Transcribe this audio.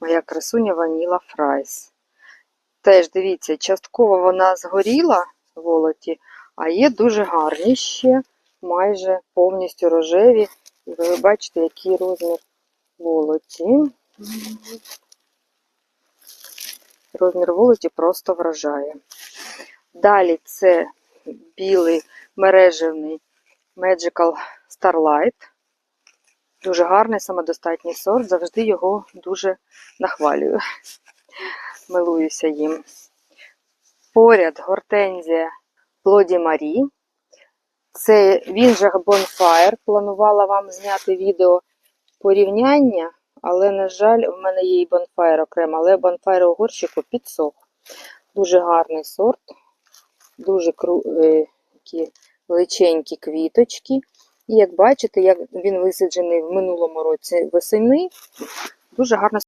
Моя красуня Ваніла Фрайс. Теж дивіться, частково вона згоріла в волоті, а є дуже гарні ще, майже повністю рожеві. І ви бачите, який розмір волоті. Розмір волоті просто вражає. Далі це білий мережевний Magical Starlight. Дуже гарний, самодостатній сорт. Завжди його дуже нахвалюю. Милуюся їм. Поряд гортензія Bloody Марі. Це він же Bonfire. Планувала вам зняти відео порівняння, але, на жаль, в мене є і Bonfire окремо, але Bonfire у підсох. Дуже гарний сорт, дуже кру... е, величенькі квіточки. І як бачите, як він висаджений в минулому році весени, дуже гарно